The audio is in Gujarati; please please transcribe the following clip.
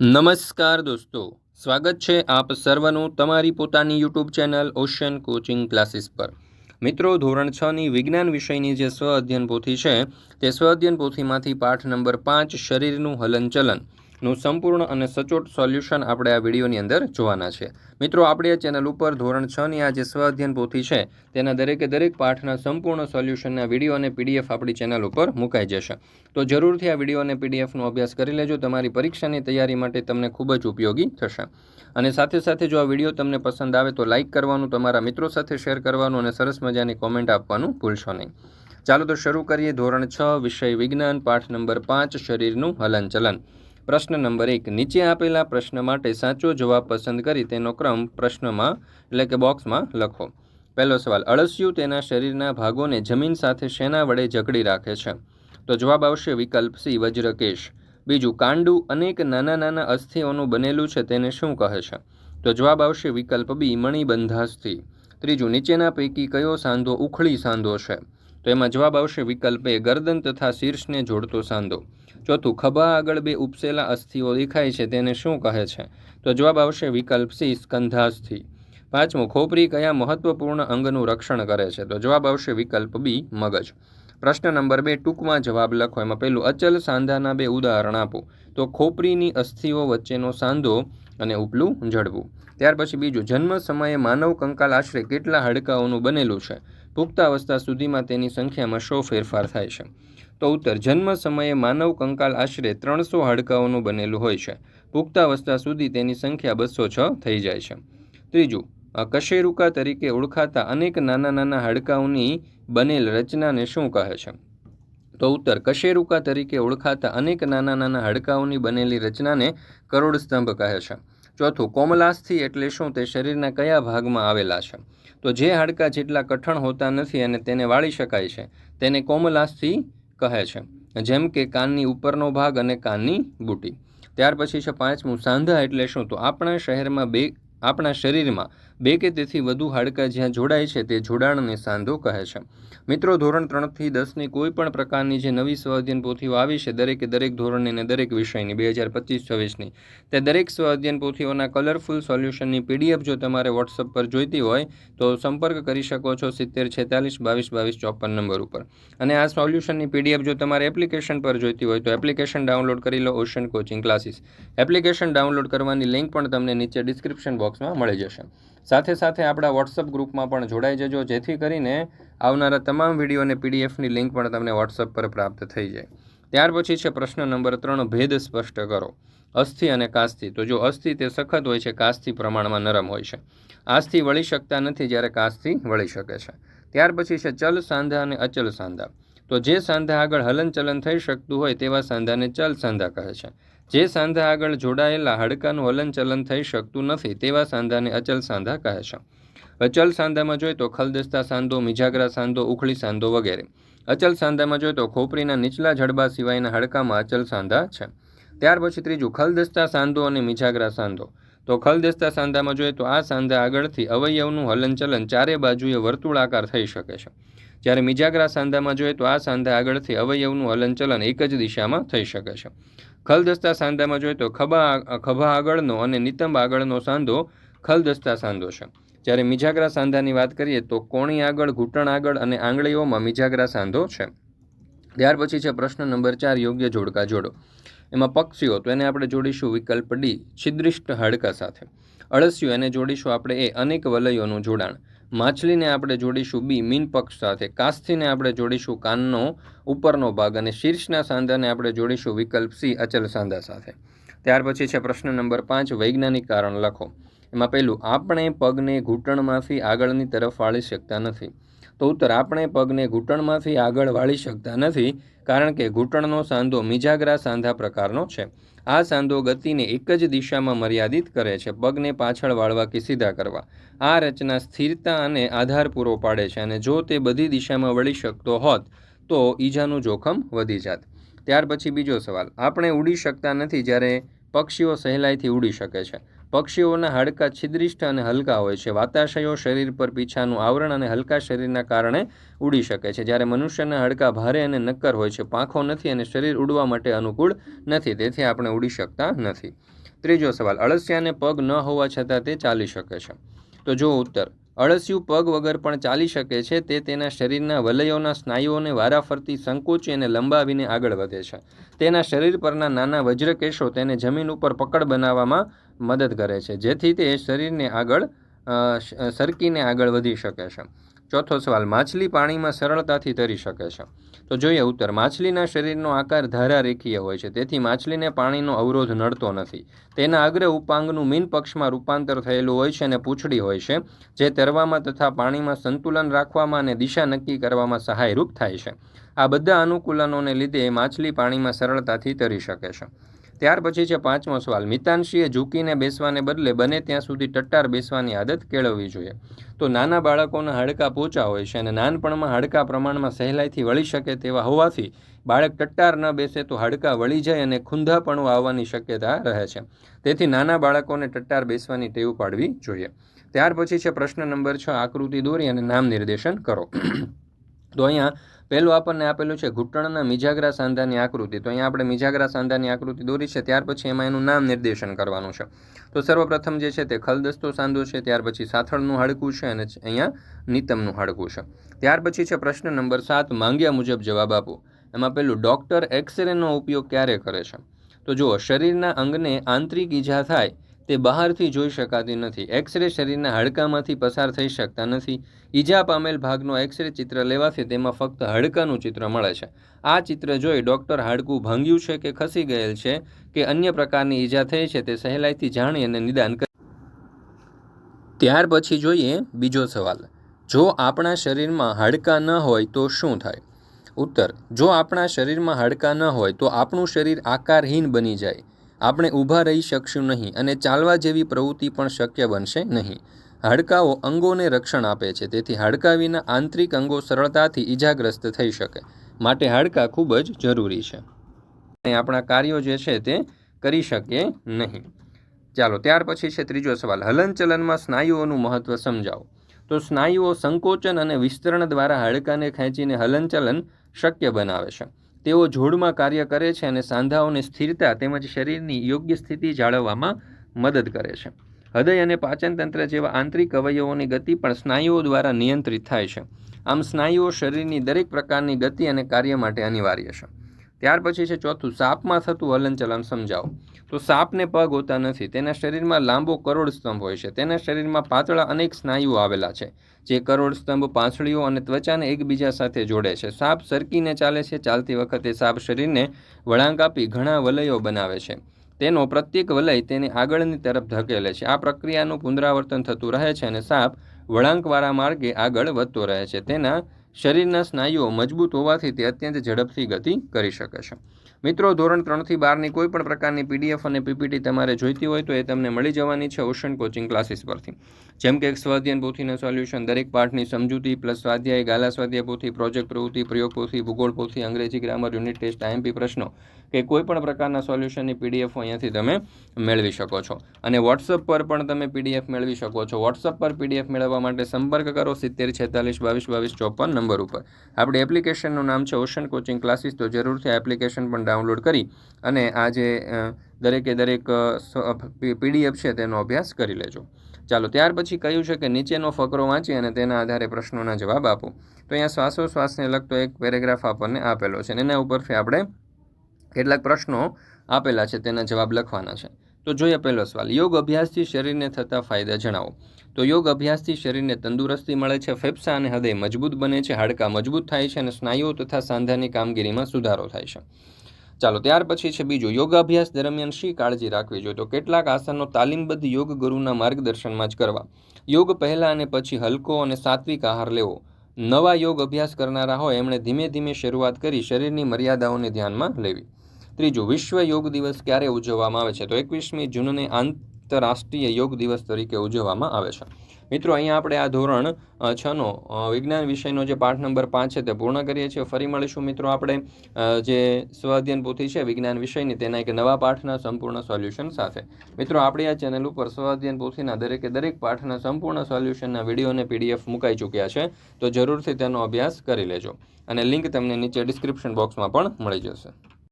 નમસ્કાર દોસ્તો, સ્વાગત છે આપ સર્વનું તમારી પોતાની YouTube channel Ocean Coaching Classes પર. મિત્રો, ધોરણ છની વિજ્ઞાન વિષયની જે સ્વ અધ્યયન પોથી છે, તે સ્વ અધ્યયન પોથીમાંથી પાઠ નંબર પાંચ, શરીરનું હલનચલન. નું સંપૂર્ણ અને સચોટ સોલ્યુશન આપણે આ વિડીયોની અંદર જોવાના છે. મિત્રો, આપણી આ ચેનલ ઉપર ધોરણ છની આ જે સ્વાધ્યન પોથી છે, તેના દરેકે દરેક પાઠના સંપૂર્ણ સોલ્યુશનના વીડિયો અને પીડીએફ આપણી ચેનલ ઉપર મુકાઈ જશે. તો જરૂરથી આ વીડિયો અને પીડીએફનો અભ્યાસ કરી લેજો, તમારી પરીક્ષાની તૈયારી માટે તમને ખૂબ જ ઉપયોગી થશે. અને સાથે સાથે જો આ વીડિયો તમને પસંદ આવે તો લાઇક કરવાનું, તમારા મિત્રો સાથે શેર કરવાનું અને સરસ મજાની કોમેન્ટ આપવાનું ભૂલશો નહીં. ચાલો તો શરૂ કરીએ ધોરણ છ, વિષય વિજ્ઞાન, પાઠ નંબર પાંચ, શરીરનું હલનચલન. પ્રશ્ન નંબર એક, નીચે આપેલા પ્રશ્ન માટે સાચો જવાબ પસંદ કરી તેનો ક્રમ પ્રશ્નમાં, એટલે કે બોક્સમાં લખો. પહેલો સવાલ, અળસિયું તેના શરીરના ભાગોને જમીન સાથે શેના વડે જકડી રાખે છે? તો જવાબ આવશે વિકલ્પ સી, વજ્રકેશ. બીજું, કાંડું અનેક નાના નાના અસ્થિઓનું બનેલું છે તેને શું કહે છે? તો જવાબ આવશે વિકલ્પ બી, મણિબંધાસ્થિ. ત્રીજું, નીચેના પૈકી કયો સાંધો ઉખળી સાંધો છે? તો એમાં જવાબ આવશે વિકલ્પ એ ગરદન તથા શીર્ષને જોડતો સાંધો. ચોથું, ખભા આગળ બે ઉપસેલા અસ્થિઓ દેખાય છે, તેને શું કહે છે? તો જવાબ આવશે વિકલ્પ સી, સ્કંધાસ્થિ. પાંચમું, ખોપરી કયા મહત્વપૂર્ણ અંગનું રક્ષણ કરે છે? તો જવાબ આવશે વિકલ્પ બી, મગજ. પ્રશ્ન નંબર બે, ટૂંકમાં જવાબ લખો. એમાં પહેલું, અચલ સાંધાના બે ઉદાહરણ આપો. તો ખોપરીની અસ્થિઓ વચ્ચેનો સાંધો અને ઉપલું જડવું. ત્યાર પછી બીજું, જન્મ સમયે માનવ કંકાલ આશરે કેટલા હાડકાઓનું બનેલું છે? પુખ્તાવસ્થા સુધીમાં તેની સંખ્યામાં શો ફેરફાર થાય છે. તો ઉત્તર, જન્મ સમયે માનવ કંકાલ આશરે ત્રણસો હાડકાઓનું બનેલું હોય છે. પુખ્તાવસ્થા સુધી તેની સંખ્યા બસો છ થઈ જાય છે. ત્રીજું કશેરુકા તરીકે ઓળખાતા અનેક નાના નાના હાડકાઓની બનેલ રચનાને શું કહે છે? તો ઉત્તર, કશેરુકા તરીકે ઓળખાતા અનેક નાના નાના હાડકાઓની બનેલી રચનાને કરોડસ્તંભ કહે છે. ચોથું, કોમલાસ્થિ એટલે શું? તે શરીરના કયા ભાગમાં આવેલા છે? તો જે હાડકાં જેટલા કઠણ હોતા નથી અને તેને વાળી શકાય છે, તેને કોમલાસ્થિ કહે છે, જેમ કે કાનની ઉપરનો ભાગ અને કાનની બુટી. ત્યાર પછી છે પાંચમું, સાંધા એટલે શું? તો આપણા શહેરમાં બે, આપણા શરીરમાં બે કે તેથી વધુ હાડકાં જ્યાં જોડાય છે તે જોડાણને સાંધો કહે છે. મિત્રો, ધોરણ ત્રણથી દસની કોઈ પણ પ્રકારની જે નવી સ્વાધ્યન પોથીઓ આવી છે, દરેકે દરેક ધોરણની અને દરેક વિષયની, બે હજાર પચીસ છવ્વીસની તે દરેક સ્વાધ્યન પોથીઓના કલરફુલ સોલ્યુશનની પીડીએફ જો તમારે વોટ્સઅપ પર જોઈતી હોય, તો સંપર્ક કરી શકો છો સિત્તેર, છેતાલીસ, બાવીસ બાવીસ, ચોપન નંબર ઉપર. અને આ સોલ્યુશનની પીડીએફ જો તમારે એપ્લિકેશન પર જોઈતી હોય, તો એપ્લિકેશન ડાઉનલોડ કરી લો Ocean Coaching Classes application download કરવાની લિંક પણ તમને નીચે ડિસ્ક્રિપ્શન બોક્સમાં મળી જશે. સાથે સાથે આપણા વોટ્સઅપ ગ્રુપમાં પણ જોડાઈ જજો, જેથી કરીને આવનારા તમામ વીડિયો અને પીડીએફની લિંક પણ તમને વોટ્સઅપ પર પ્રાપ્ત થઈ જાય. ત્યાર પછી છે પ્રશ્ન નંબર ત્રણ, ભેદ સ્પષ્ટ કરો. અસ્થિ અને કાસ્થિ તો જો અસ્થિ તે સખત હોય છે કાસ્થિ પ્રમાણમાં નરમ હોય છે. આસ્થિ વળી શકતા નથી જ્યારે કાસ્થિ વળી શકે છે. ત્યાર પછી છે ચલ સાંધા અને અચલ સાંધા. તો જે સાંધા આગળ હલનચલન થઈ શકતું હોય તેવા સાંધાને ચલ સાંધા કહે છે. જે સાંધા આગળ જોડાયેલા હાડકાનું હલનચલન થઈ શકતું નથી, તેવા સાંધાને અચલ સાંધા કહે છે. અચલ સાંધામાં જોઈએ તો ખલદસ્તા સાંધો, મિજાગરા સાંધો, ઉખળી સાંધો વગેરે. અચલ સાંધામાં જોઈએ તો ખોપરીના નીચલા જડબા સિવાયના હાડકામાં અચલ સાંધા છે. ત્યાર પછી ત્રીજું, ખલદસ્તા સાંધો અને મિજાગરા સાંધો. તો ખલદસ્તા સાંધામાં જોઈએ તો આ સાંધા આગળથી અવયવનું હલનચલન ચારે બાજુએ વર્તુળાકાર થઈ શકે છે. જ્યારે મિજાગરા સાંધામાં જોઈએ તો આ સાંધા આગળથી અવયવનું હલનચલન એક જ દિશામાં થઈ શકે છે. ખલદસ્તા સાંધામાં જોઈએ તો ખભા ખભા આગળનો અને નિતંબ આગળનો સાંધો ખલદસ્તા સાંધો છે. જ્યારે મિજાગરા સાંધાની વાત કરીએ તો કોણી આગળ, ઘૂંટણ આગળ અને આંગળીઓમાં મિજાગરા સાંધો છે. ત્યાર પછી છે પ્રશ્ન નંબર ચાર, યોગ્ય જોડકા જોડો. એમાં પક્ષીઓ, તો એને આપણે જોડીશું વિકલ્પ ડી, છિદ્રિષ્ટ હાડકા સાથે. અળસિયું, એને જોડીશું આપણે એ અનેક વલયોનું જોડાણ. માછલીને આપણે જોડીશું બી, મીન પક્ષ સાથે. કાસ્થીને આપણે જોડીશું કાનનો ઉપરનો ભાગ અને શીર્ષના સાંધાને આપણે જોડીશું વિકલ્પ સી, અચલ સાંધા સાથે. ત્યાર પછી છે પ્રશ્ન નંબર પાંચ, વૈજ્ઞાનિક કારણ લખો. એમાં પહેલું, આપણે પગને ઘૂંટણમાંથી આગળની તરફ વાળી શકતા નથી. તો ઉત્તર, આપણે પગને ઘૂંટણમાંથી આગળ વાળી શકતા નથી. કારણ કે ઘૂંટણનો સાંધો મિજાગરા સાંધા પ્રકારનો છે. આ સાંધો ગતિને એક જ દિશામાં મર્યાદિત કરે છે, પગને પાછળ વાળવા કે સીધા કરવા. આ રચના સ્થિરતા અને આધાર પૂરો પાડે છે અને જો તે બધી દિશામાં વળી શકતો હોત, તો ઈજાનું જોખમ વધી જાત. ત્યાર પછી બીજો સવાલ. આપણે ઉડી શકતા નથી જ્યારે પક્ષીઓ સહેલાઈથી ઉડી શકે છે. પક્ષીઓના હાડકાં છિદ્રિષ્ઠ અને હલકા હોય છે. વાતાશયો શરીર પર પીછાનું આવરણ અને હલકા શરીરના કારણે ઉડી શકે છે. જ્યારે મનુષ્યના હાડકાં ભારે અને નક્કર હોય છે, પાંખો નથી અને શરીર ઉડવા માટે અનુકૂળ નથી, તેથી આપણે ઉડી શકતા નથી. ત્રીજો સવાલ, અળસિયાને પગ ન હોવા છતાં તે ચાલી શકે છે. તો જો ઉત્તર. અળસિયું પગ વગર પણ ચાલી શકે છે, તે તેના શરીરના વલયોના સ્નાયુઓને વારાફરતી સંકોચી અને લંબાવીને આગળ વધે છે. તેના શરીર પરના નાના વજ્રકેશો તેને જમીન ઉપર પકડ બનાવવામાં મદદ કરે છે, જેથી તે શરીરને આગળ સરકીને આગળ વધી શકે છે. ચોથો સવાલ, માછલી પાણીમાં સરળતાથી તરી શકે છે? તો જોઈએ ઉત્તર, માછલીના શરીરનો આકાર ધારા રેખીય હોય છે, તેથી માછલીને પાણીનો અવરોધ નડતો નથી. તેના અગ્ર ઉપાંગનું મીન પક્ષમાં રૂપાંતર થયેલું હોય છે અને પૂંછડી હોય છે, જે તરવામાં તથા પાણીમાં સંતુલન રાખવામાં અને દિશા નક્કી કરવામાં સહાયરૂપ થાય છે. આ બધા અનુકૂલનોને લીધે માછલી પાણીમાં સરળતાથી તરી શકે છે. ત્યાર પછી છે પાંચમો સવાલ. મિતાંશીએ ઝૂકીને બેસવાને બદલે બને ત્યાં સુધી ટટ્ટાર બેસવાની આદત કેળવવી જોઈએ. તો નાના બાળકોના હાડકાં પોચા હોય છે અને નાનપણમાં હાડકાં પ્રમાણમાં સહેલાઈથી વળી શકે તેવા હોવાથી બાળક ટટ્ટાર ન બેસે તો હાડકાં વળી જાય અને ખૂંધાપણું આવવાની શક્યતા રહે છે. તેથી નાના બાળકોને ટટ્ટાર બેસવાની ટેવ પાડવી જોઈએ. ત્યાર પછી છે પ્રશ્ન નંબર છ, આકૃતિ દોરી અને નામ નિર્દેશન કરો. તો અહીંયા પહેલું આપણને આપેલું છે ઘૂંટણના મિજાગરા સાંધાની આકૃતિ. તો અહીંયા આપણે મિજાગરા સાંધાની આકૃતિ દોરી છે, ત્યાર પછી એમાં એનું નામ નિર્દેશન કરવાનું છે. તો સર્વપ્રથમ જે છે તે ખલદસ્તો સાંધો છે, ત્યાર પછી સાથળનું હાડકું છે અને અહીંયા નિતમનું હાડકું છે. ત્યાર પછી છે પ્રશ્ન નંબર સાત, માંગ્યા મુજબ જવાબ આપો. એમાં પેલું, ડૉક્ટર એક્સરેનો ઉપયોગ ક્યારે કરે છે? તો જુઓ, શરીરના અંગને આંતરિક ઈજા થાય તે બહારથી જોઈ શકાતી નથી. એક્સરે શરીરના હાડકામાંથી પસાર થઈ શકતા નથી. ઈજા પામેલ ભાગનો એક્સરે ચિત્ર લેવાથી તેમાં ફક્ત હાડકાનું ચિત્ર મળે છે. આ ચિત્ર જોઈ ડૉક્ટર હાડકું ભાંગ્યું છે કે ખસી ગયેલ છે કે અન્ય પ્રકારની ઈજા થઈ છે તે સહેલાઈથી જાણી અને નિદાન કરે ત્યાર પછી જોઈએ બીજો સવાલ. જો આપણા શરીરમાં હાડકાં ન હોય તો શું થાય? ઉત્તર. જો આપણા શરીરમાં હાડકાં ન હોય તો આપણું શરીર આકારહીન બની જાય. આપણે ઊભા રહી શકશું નહીં અને ચાલવા જેવી પ્રવૃત્તિ પણ શક્ય બનશે નહીં. હાડકાઓ અંગોને રક્ષણ આપે છે, તેથી હાડકાં વિના આંતરિક અંગો સરળતાથી ઈજાગ્રસ્ત થઈ શકે. માટે હાડકાં ખૂબ જ જરૂરી છે. અને આપણા કાર્યો જે છે તે કરી શકીએ નહીં. ચાલો, ત્યાર પછી છે ત્રીજો સવાલ. હલનચલનમાં સ્નાયુઓનું મહત્ત્વ સમજાવો. તો સ્નાયુઓ સંકોચન અને વિસ્તરણ દ્વારા હાડકાને ખેંચીને હલનચલન શક્ય બનાવે છે. તેઓ જોડમાં કાર્ય કરે છે અને સાંધાઓને સ્થિરતા તેમજ શરીરની યોગ્ય સ્થિતિ જાળવવામાં મદદ કરે છે. હૃદય અને પાચનતંત્ર જેવા આંતરિક અવયવોની ગતિ પણ સ્નાયુઓ દ્વારા નિયંત્રિત થાય છે. આમ સ્નાયુઓ શરીરની દરેક પ્રકારની ગતિ અને કાર્ય માટે અનિવાર્ય છે. ત્યાર પછી છે ચોથું, સાપમાં થતું હલનચલન સમજાવો. તો સાપને પગ હોતા નથી, તેના શરીરમાં લાંબો કરોડ સ્તંભ હોય છે. તેના શરીરમાં પાતળા અનેક સ્નાયુઓ આવેલા છે, જે કરોડ સ્તંભ, પાંસળીઓ અને ત્વચાને એકબીજા સાથે જોડે છે. સાપ સરકીને ચાલે છે, ચાલતી વખતે સાપ શરીરને વળાંક આપી ઘણા વલયો બનાવે છે. તેનો પ્રત્યેક વલય તેને આગળની તરફ ધકેલે છે. આ પ્રક્રિયાનું પુનરાવર્તન થતું રહે છે અને સાપ વળાંકવાળા માર્ગે આગળ વધતો રહે છે. તેના શરીરના સ્નાયુઓ મજબૂત હોવાથી તે અત્યંત ઝડપથી ગતિ કરી શકે છે. મિત્રો, ધોરણ ત્રણથી બારની કોઈ પણ પ્રકારની પીડીએફ અને પીપીટી તમારે જોઈતી હોય તો એ તમને મળી જવાની છે ઓશન કોચિંગ ક્લાસીસ પરથી. જેમ કે સ્વાધ્યાયન પોથીના સોલ્યુશન, દરેક પાઠની સમજૂતી, પ્લસ સ્વાધ્યાય, ગાલા સ્વાધ્યાય પોથી, પ્રોજેક્ટ પ્રવૃત્તિ, પ્રયોગ પોથી, ભૂગોળ પોથી, અંગ્રેજી ગ્રામર, યુનિટ ટેસ્ટ આઈએમપી પ્રશ્નો કે કોઈ પણ પ્રકારના સોલ્યુશનની પીડીએફ અહીંયાથી તમે મેળવી શકો છો. અને વોટ્સઅપ પર પણ તમે પીડીએફ મેળવી શકો છો. વોટ્સઅપ પર પીડીએફ મેળવવા માટે સંપર્ક કરો સિત્તેર છેતાલીસ બાવીસ બાવીસ ચોપન નંબર ઉપર. આપણી એપ્લિકેશનનું નામ છે ઓશન કોચિંગ ક્લાસીસ તો જરૂરથી આ એપ્લિકેશન પણ ડાઉનલોડ કરી અને આ જે દરેકે દરેક પીડીએફ છે તેનો અભ્યાસ કરી લેજો. ચાલો, ત્યાર પછી કહ્યું છે કે નીચેનો ફકરો વાંચી અને તેના આધારે પ્રશ્નોના જવાબ આપો. તો અહીંયા શ્વાસોશ્વાસને લગતો એક પેરેગ્રાફ આપણને આપેલો છે અને એના ઉપરથી આપણે કેટલાક પ્રશ્નો આપેલા છે તેના જવાબ લખવાના છે. તો જોઈએ પહેલો સવાલ. યોગ અભ્યાસથી શરીરને થતા ફાયદા જણાવો. તો યોગ અભ્યાસથી શરીરને તંદુરસ્તી મળે છે, ફેફસા અને હૃદય મજબૂત બને છે, હાડકાં મજબૂત થાય છે અને સ્નાયુઓ તથા સાંધાની કામગીરીમાં સુધારો થાય છે. ચાલો, ત્યાર પછી છે બીજું. યોગાભ્યાસ દરમિયાન શી કાળજી રાખવી જોઈએ? તો કેટલાક આસનો તાલીમબદ્ધ યોગ ગુરુના માર્ગદર્શનમાં જ કરવા. યોગ પહેલાં અને પછી હલકો અને સાત્વિક આહાર લેવો. નવા યોગ અભ્યાસ કરનારા હોય, એમણે ધીમે ધીમે શરૂઆત કરી શરીરની મર્યાદાઓને ધ્યાનમાં લેવી. ત્રીજું, વિશ્વ યોગ દિવસ ક્યારે ઉજવવામાં આવે છે? તો એકવીસમી જૂનને આંતરરાષ્ટ્રીય યોગ દિવસ તરીકે ઉજવવામાં આવે છે. મિત્રો, અહીંયા આપણે આ ધોરણ છનો વિજ્ઞાન વિષયનો જે પાઠ નંબર પાંચ છે તે પૂર્ણ કરીએ છીએ. ફરી મળીશું મિત્રો આપણે જે સ્વાધ્યન પોથી છે વિજ્ઞાન વિષયની તેના એક નવા પાઠના સંપૂર્ણ સોલ્યુશન સાથે. મિત્રો, આપણી આ ચેનલ ઉપર સ્વાધ્યન પોથીના દરેકે દરેક પાઠના સંપૂર્ણ સોલ્યુશનના વીડિયો અને પીડીએફ મુકાઈ ચૂક્યા છે, તો જરૂરથી તેનો અભ્યાસ કરી લેજો. અને લિંક તમને નીચે ડિસ્ક્રિપ્શન બોક્સમાં પણ મળી જશે.